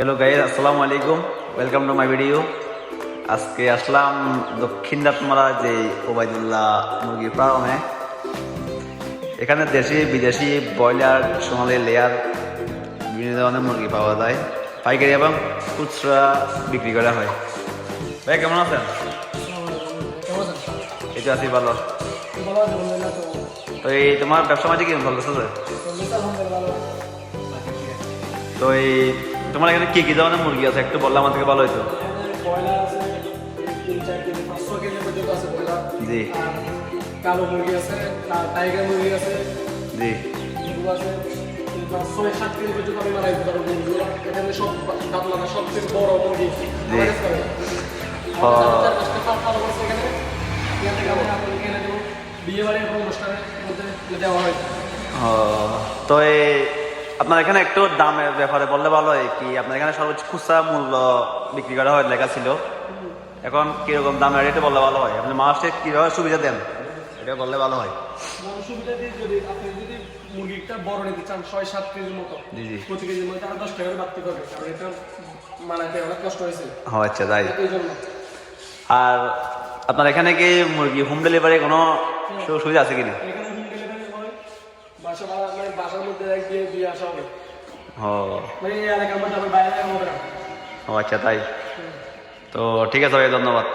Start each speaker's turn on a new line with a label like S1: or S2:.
S1: Hello guys আসসালামু আলাইকুম welcome to my video আজকে আসলাম দক্ষিণ রাতমারা যে ওবায়দুল্লাহ মুরগির ফার্মে। এখানে দেশি, বিদেশি, ব্রয়লার, সোনালি লেয়ার বিভিন্ন ধরনের মুরগি পাওয়া যায়। পাইকারি এবং খুচরা বিক্রি করা হয়। ভাই, কেমন আছেন? এই তো আছি, ভালো। তো এই তোমার ব্যবসা মাঝে চলতেছে? যে? তো এই তোমার এখানে কি কি ধরনের মুরগি আছে? একটু বললে থেকে ভালো হইতো। জি।
S2: কালো মুরগি আছে টাইগার মুরগি আছে
S1: জি।
S2: এগুলো আছে ছয় সাত কেজি পর্যন্ত আমি মারাই দিতে মুরগিগুলো এখানে সব কাতলাটা সবচেয়ে বড় মুরগি। আমরা বিয়ে অনুষ্ঠানের মধ্যে দেওয়া হয়।
S1: তো আপনার এখানে একটু দামের ব্যাপারে বললে ভালো হয় কি? আপনার এখানে সর্বোচ্চ খুচরা মূল্য বিক্রি করা হয় লেখা ছিল। এখন কীরকম দামের রেটে বললে ভালো হয়? আপনি মাসে কীভাবে সুবিধা দেন? এটা বললে ভালো হয়।
S2: সুবিধা দিয়ে যদি আপনি যদি মুরগিটা বড় নিতে চান ছয় সাত কেজির মতো
S1: জি, জি।
S2: প্রতি কেজির মধ্যে আরও দশ টাকা করে বাড়তি করবে কারণ এটা মানাতে অনেক কষ্ট হয়েছে।
S1: ও আচ্ছা তাই। আর আপনার এখানে কি মুরগি হোম ডেলিভারি কোনো সুবিধা আছে কিনা?
S2: এখানে হোম ডেলিভারি হয় বাসা ভাড়া মানে বাসার মধ্যে দিয়ে দিয়ে আসা হবে।
S1: ও
S2: মানে এলাকার মধ্যে বাইরে হবে না।
S1: ও আচ্ছা তাই। তো ঠিক আছে ভাই ধন্যবাদ।